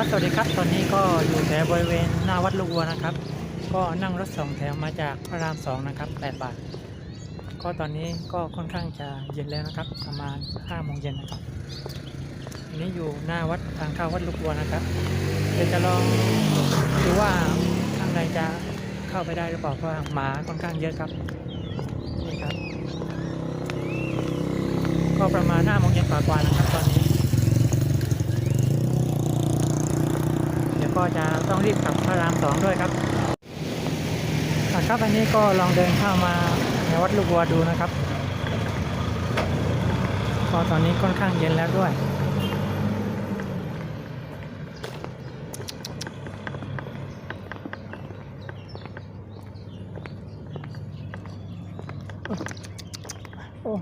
ครับสวัสดีครับ ตอนนี้ก็อยู่แถวบริเวณหน้าวัดลูกวัวนะครับ ก็นั่งรถสองแถวมาจากพระรามสองนะครับแปดบาท ก็ตอนนี้ก็ค่อนข้างจะเย็นแล้วนะครับ ประมาณห้าโมงเย็นนะครับอันนี้อยู่หน้าวัดทางเข้าวัดลูกวัวนะครับ เดี๋ยวจะลองดูว่าทางใดจะเข้าไปได้หรือเปล่าเพราะหมาค่อนข้างเยอะครับนี่ครับ ก็ประมาณห้าโมงเย็นกว่ากว่านะครับตอนนี้ ก็จะต้องรีบกลับพระรามสองด้วยครับครับอันนี้ก็ลองเดินเข้ามาในวัดลูกวัวดูนะครับก็ตอนนี้ค่อนข้างเย็นแล้วด้วยโอ้